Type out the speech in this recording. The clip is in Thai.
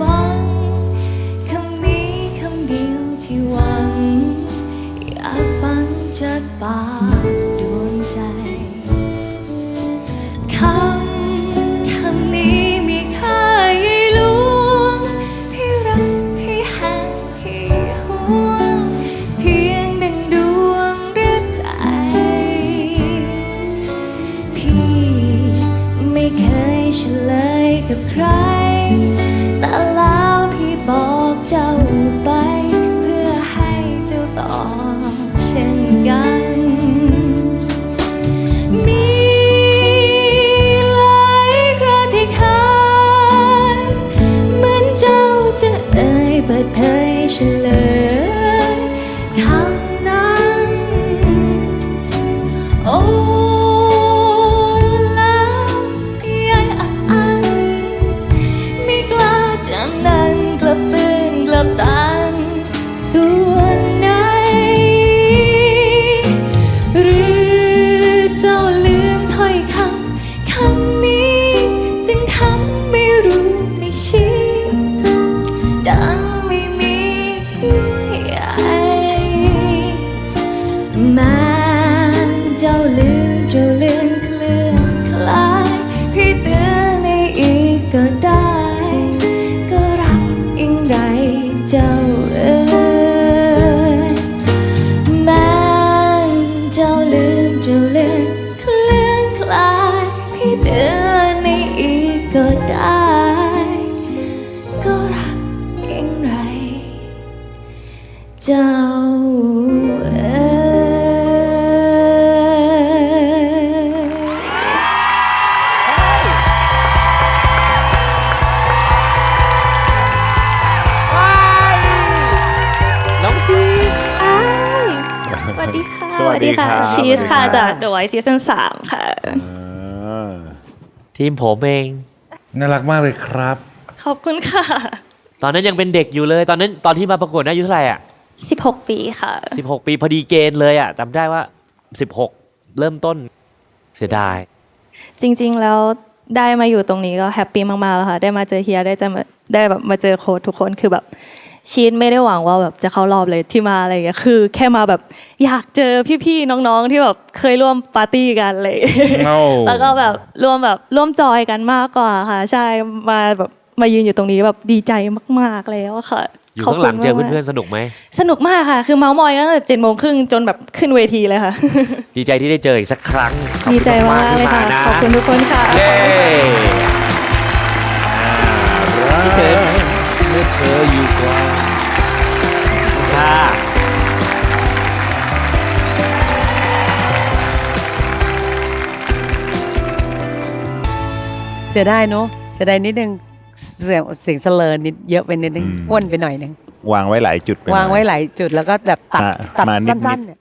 ฟังคำนี้คำเดียวที่หวัง อยากฟังจากปากดวงใจคำคำนี้มีค่าใหญ่หลวงพี่รักพี่แหงพี่ห่วง เพียงดังดวงหรือใจ พี่ไม่เคยเฉลยกับใคร เจ้าเอ๋ยน้องชีสอ้ายสวัสดีค่ะสวัสดีครับ ชีสค่ะสวัสดีครับจาก The Voice Season 3ค่ะ ทีมผมเอง น่ารักมากเลยครับ ขอบคุณค่ะ ตอนนั้นยังเป็นเด็กอยู่เลย ตอนนั้นตอนที่มาประกวดอายุเท่าไหร่อะ 16 ปีค่ะ 16 ปีพอดีเกณฑ์เลยอะจำได้ว่า 16 เริ่มต้นเสียดาย จริง ๆ แล้วได้มาอยู่ตรงนี้ก็แฮปปี้มากๆแล้วค่ะ ได้มาเจอเฮียได้จะมาได้แบบมาเจอโค้ชทุกคนคือแบบชีนไม่ได้หวังว่าแบบจะเข้ารอบเลยที่มาอะไรอย่างเงี้ยคือ แค่มาแบบอยากเจอพี่ๆน้องๆที่แบบเคยร่วมปาร์ตี้กันเลยเอ้าแล้วก็แบบร่วมแบบร่วมจอยกันมากกว่าค่ะ ใช่มาแบบมายืนอยู่ตรงนี้แบบดีใจมาก ๆแล้วอะค่ะ อยู่ขบข้างหลังคุณเจอมากๆเพื่อนๆสนุกไหมสนุกมากค่ะ คือเมาส์มอยกันตั้งแต่เจ็ดโมงครึ่งจนแบบขึ้นเวทีเลยค่ะ ดีใจที่ได้เจออีกสักครั้งขอบดีคุณใจมากเลยค่ะที่มานะขอบคุณทุกคนค่ะเย้คิดถึงเมื่อเธออยู่ไกลค่ะเสียดายเนอะเสียดายนิดนึง เสียงเสียงเสลอนิดเยอะไปนิดนึงอ้วนไปหน่อยนึง วางไว้หลายจุดปวางไว้หลายจุดแล้วก็แบบตัดอะตัดมานิดๆ สั้นๆเนี่ย